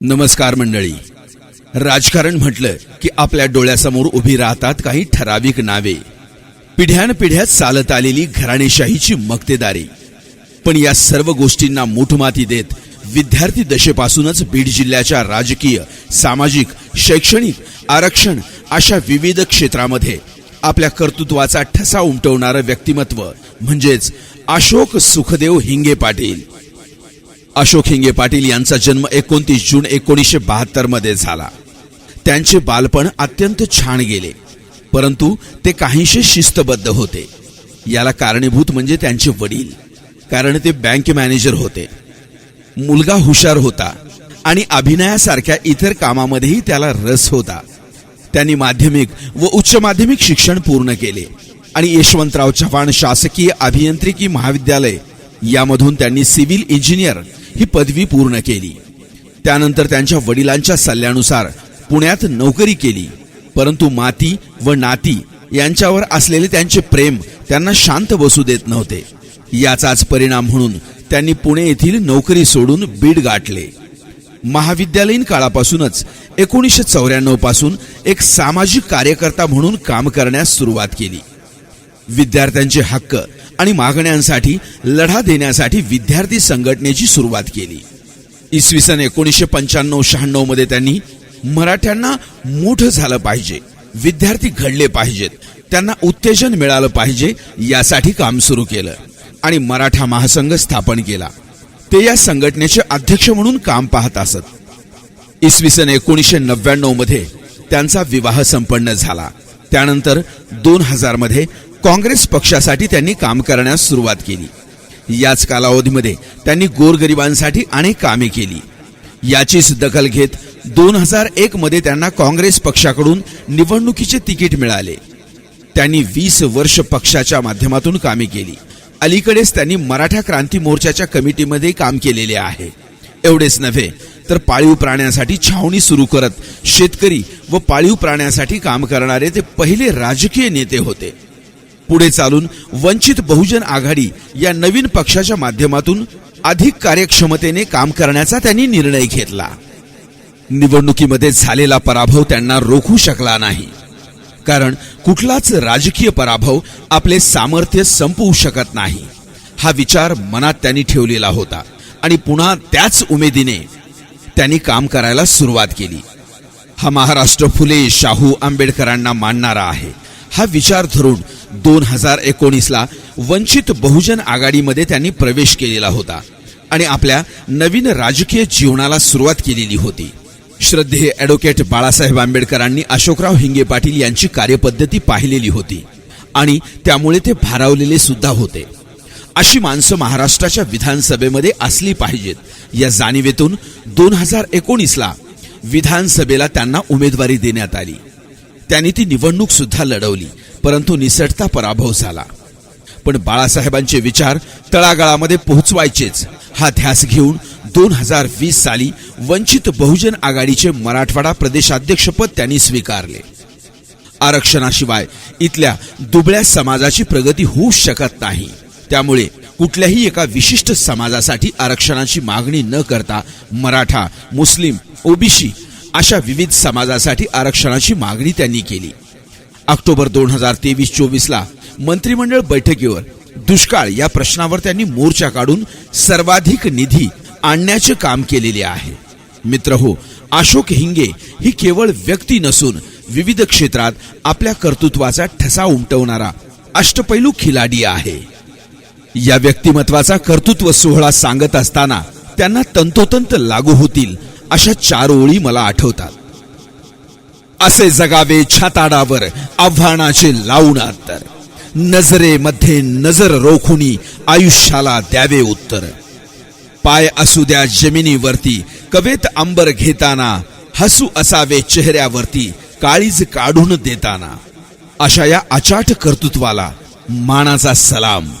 नमस्कार मंडळी. राजकारण म्हटलं की आपल्या डोळ्यासमोर उभी राहतात काही ठराविक नावे. पिढ्यानपिढ्यात चालत आलेली घराणेशाहीची मक्तेदारी. पण या सर्व गोष्टींना मोठमाती देत विद्यार्थी दशेपासूनच बीड जिल्ह्याच्या राजकीय सामाजिक शैक्षणिक आरक्षण अशा विविध क्षेत्रामध्ये आपल्या कर्तृत्वाचा ठसा उमटवणारं व्यक्तिमत्व म्हणजेच अशोक सुखदेव हिंगे पाटील. अशोक हिंगे पाटील यांचा जन्म एकोणतीस जून एकोणीसशे बहात्तरमध्ये झाला. त्यांचे बालपण अत्यंत छान गेले परंतु ते काहीशे शिस्तबद्ध होते. याला कारणीभूत म्हणजे त्यांचे वडील कारण ते बँक मॅनेजर होते. मुलगा हुशार होता आणि अभिनयासारख्या इतर कामामध्येही त्याला रस होता. त्यांनी माध्यमिक व उच्च माध्यमिक शिक्षण पूर्ण केले आणि यशवंतराव चव्हाण शासकीय अभियांत्रिकी महाविद्यालय यामधून त्यांनी सिव्हिल इंजिनियर ही पदवी पूर्ण केली. त्यानंतर त्यांच्या वडिलांच्या सल्ल्यानुसार पुण्यात नोकरी केली. परंतु माती व नाती यांच्यावर असलेले त्यांचे प्रेम त्यांना शांत बसू देत नव्हते. याचाच परिणाम म्हणून त्यांनी पुणे येथील नोकरी सोडून बीड गाठले. महाविद्यालयीन काळापासूनच एकोणीसशे चौऱ्याण्णवपासून एक सामाजिक कार्यकर्ता म्हणून काम करण्यास सुरुवात केली. विद्यार्थ्यांचे हक्क आणि मागण्यांसाठी लढा देण्यासाठी विद्यार्थी संघटनेची सुरुवात केली. इसवी सन एकोणीसशे पंच्याण्णव शहाण्णवमध्ये त्यांनी मराठ्यांना मोठं झालं पाहिजे विद्यार्थी घडले पाहिजेत त्यांना उत्तेजन मिळालं पाहिजे यासाठी काम सुरू केलं आणि मराठा महासंघ स्थापन केला. ते या संघटनेचे अध्यक्ष म्हणून काम पाहत असत. इसवी सन एकोणीसशे नव्याण्णवमध्ये त्यांचा विवाह संपन्न झाला. त्यानंतर दोन हजारमध्ये काँग्रेस पक्षासाठी त्यांनी काम करण्यास सुरुवात केली. याच कालावधीमध्ये त्यांनी गोरगरिबांसाठी अनेक कामे केली. याचीच दखल घेत दोन हजार एक मध्ये त्यांना काँग्रेस पक्षाकडून निवडणुकीचे तिकीट मिळाले. त्यांनी वीस वर्ष पक्षाच्या माध्यमातून कामे केली. अलीकडेच त्यांनी मराठा क्रांती मोर्चाच्या कमिटीमध्ये काम केलेले आहे. एवढेच नव्हे तर पाळीव प्राण्यांसाठी छावणी सुरू करत शेतकरी व पाळीव प्राण्यांसाठी काम करणारे ते पहिले राजकीय नेते होते. पुढे चालून वंचित बहुजन आघाडी या नवीन पक्षाच्या माध्यमातून अधिक कार्यक्षमतेने काम करण्याचा त्यांनी निर्णय घेतला. निवडणुकीमध्ये झालेला पराभव त्यांना रोखू शकला नाही. कारण कुठलाच राजकीय पराभव आपले सामर्थ्य संपवू शकत नाही. हा विचार मनात त्यांनी ठेवलेला होता आणि पुन्हा त्याच उमेदीने त्यांनी काम करायला सुरुवात केली. हा महाराष्ट्र फुले शाहू आंबेडकरांना मानणारा आहे. हा विचार धरून दोन हजार एकोणीसला वंचित बहुजन आघाडीमध्ये त्यांनी प्रवेश केलेला होता आणि आपल्या नवीन राजकीय जीवनाला सुरुवात केलेली होती. श्रद्धेय ॲडव्होकेट बाळासाहेब आंबेडकरांनी अशोकराव हिंगे पाटील यांची कार्यपद्धती पाहिलेली होती आणि त्यामुळे ते भारावलेले सुद्धा होते. अशी माणसं महाराष्ट्राच्या विधानसभेमध्ये असली पाहिजेत या जाणीवेतून दोन हजार एकोणीसला विधानसभेला त्यांना उमेदवारी देण्यात आली. त्यांनी ती निवडणूक सुद्धा लढवली. परंतु निसटता पराभव झाला. पण बाळासाहेबांचे विचार तळागाळामध्ये पोहोचवायचेच. हा ध्यास घेऊन दोन हजार वीस साली वंचित बहुजन आघाडीचे मराठवाडा प्रदेशाध्यक्षपद त्यांनी स्वीकारले. आरक्षणाशिवाय इथल्या दुबळ्या समाजाची प्रगती होऊ शकत नाही. त्यामुळे कुठल्याही एका विशिष्ट समाजासाठी आरक्षणाची मागणी न करता मराठा मुस्लिम ओबीसी अशा विविध समाजासाठी आरक्षणाची मागणी त्यांनी केली. ऑक्टोबर दोन हजार तेवीस चोवीस ला मंत्रिमंडळ बैठकीवर दुष्काळ या प्रश्नावर त्यांनी मोर्चा काढून सर्वाधिक निधी आणण्याचे काम केलेले आहे. मित्र हो अशोक हिंगे ही केवळ व्यक्ती नसून विविध क्षेत्रात आपल्या कर्तृत्वाचा ठसा उमटवणारा अष्टपैलू खिलाडी आहे. या व्यक्तिमत्वाचा कर्तृत्व सोहळा सांगत असताना त्यांना तंतोतंत लागू होतील अशा चार ओळी मला आठवतात. असे जगावे छाताडावर आव्हानाचे लावून तर नजरेमध्ये नजर रोखुनी आयुष्याला द्यावे उत्तर. पाय असू द्या जमिनीवरती कवेत अंबर घेताना हसू असावे चेहऱ्यावरती काळीज काढून देताना. अशा या अचाट कर्तृत्वाला मानाचा सलाम.